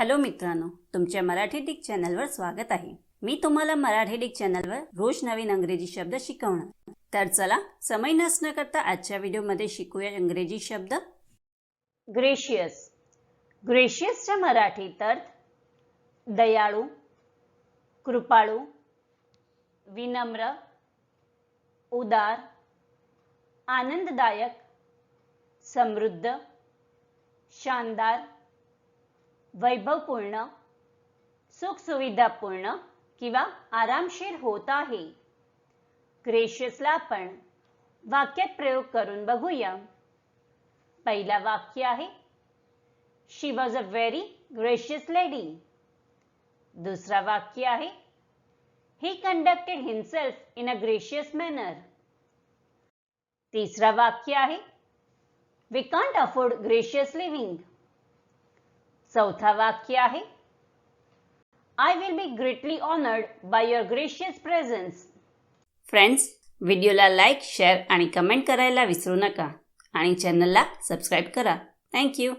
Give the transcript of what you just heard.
Hello मित्रांनो तुमच्या Marathi Dick चॅनलवर स्वागत आहे. मी तुम्हाला मराठी डिक चॅनलवर रोज नवीन अंग्रेजी शब्द शिकवणार. तर चला समय नसणं करता आजच्या व्हिडिओमध्ये शिकूया इंग्रजी शब्द. ग्रेशियस. ग्रेशियसच्या मराठीत अर्थ दयाळू कृपाळू विनम्र उदार आनंददायक समृद्ध शानदार वैभवपूर्ण सुखसुविधापूर्ण किंवा आरामशीर होत आहे. ग्रेशियसला आपण वाक्यात प्रयोग करून बघूया. पहिला वाक्य आहे she was a very gracious lady दुसरा वाक्य आहे he conducted himself in a gracious manner तिसरा वाक्य आहे we can't afford gracious living चौथा वाक्य आहे. I will be greatly honoured by your gracious presence friends व्हिडिओला लाईक शेअर आणि कमेंट करायला विसरू नका. आणि चॅनलला सबस्क्राईब करा. थँक्यू